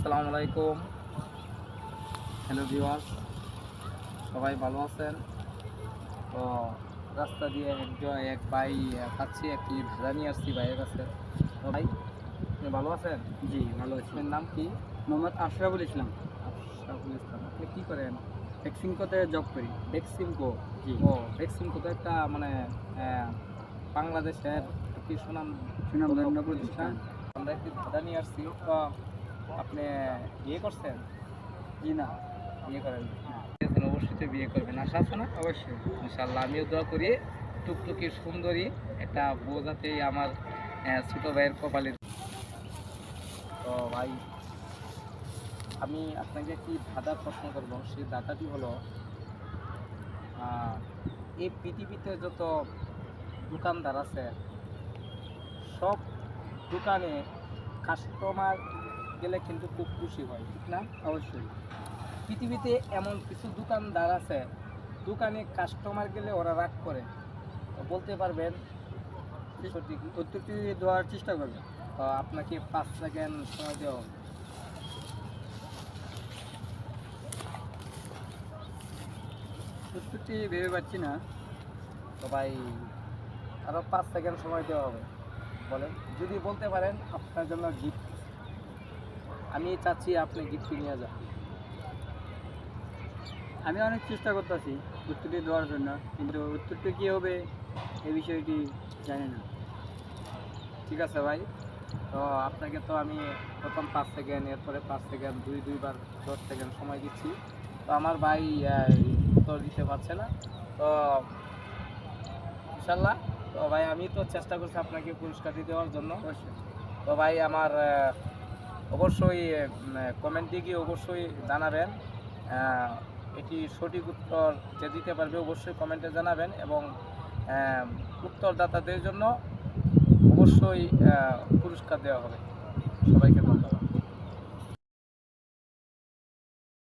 আসসালামু আলাইকুম। Hello viewers সবাই ভালো আছেন? তো রাস্তা দিয়ে একজন এক ভাই পাচ্ছি একটি ভাড়া নিয়ে আসছি ভাইয়ের কাছে। তো ভাই আপনি ভালো আছেন? জি ভালো আছি। নাম কি? মোহাম্মদ আশরাফুল ইসলাম। আশরাফুল ইসলাম আপনি কি করেন? ভ্যাকসিনকোতে জব করি। ভ্যাকসিনকো জি। ও ভ্যাকসিনকো তো একটা মানে বাংলাদেশের একটি সুনাম সুনামধন্য প্রতিষ্ঠান। আমরা একটি ভাড়া নিয়ে আসছি। আপনি বিয়ে করছেন? জি না বিয়ে করেন অবশ্যই তো বিয়ে করবেন আশা আছে না? অবশ্যই। ইনশাল্লাহ আমিও দোয়া করি টুকটুকি সুন্দরী একটা যাতে আমার ছোট ভাইয়ের কপালে তো ভাই আমি আপনাকে একটি ধাঁধার প্রশ্ন করব। সেই ধাঁধাটি হলো এই পৃথিবীতে যত দোকানদার আছে সব দোকানে কাস্টমার গেলে কিন্তু খুব খুশি হয়, ঠিক না? অবশ্যই। পৃথিবীতে এমন কিছু দোকানদার আছে, দোকানে কাস্টমার গেলে ওরা রাগ করে। বলতে পারবেন, সঠিক উত্তরটি দেওয়ার চেষ্টা করবে। তো আপনাকে পাঁচ সেকেন্ড সময় দেওয়া হবে। উত্তরটি ভেবে পাচ্ছি না। তো ভাই আরও পাঁচ সেকেন্ড সময় দেওয়া হবে। বলেন, যদি বলতে পারেন আপনার জন্য গিফট আমি চাচ্ছি আপনি গিফট নিয়ে যান। আমি অনেক চেষ্টা করতেছি উত্তরটি দেওয়ার জন্য কিন্তু উত্তরটি কী হবে এই বিষয়টি জানি না। ঠিক আছে ভাই তো আপনাকে তো আমি প্রথম পাঁচ সেকেন্ড এরপরে পাঁচ সেকেন্ড দুই দুইবার দশ সেকেন্ড সময় দিচ্ছি। তো আমার ভাই উত্তর দিতে পারছে না। তো ইনশাল্লাহ তো ভাই আমি তো চেষ্টা করছি আপনাকে পুরস্কারটি দেওয়ার জন্য। তো ভাই আমার অবশ্যই কমেন্টে গিয়ে অবশ্যই জানাবেন। এটি সঠিক উত্তর যে দিতে পারবে অবশ্যই কমেন্টে জানাবেন এবং উত্তরদাতাদের জন্য অবশ্যই পুরস্কার দেওয়া হবে। সবাইকে ধন্যবাদ।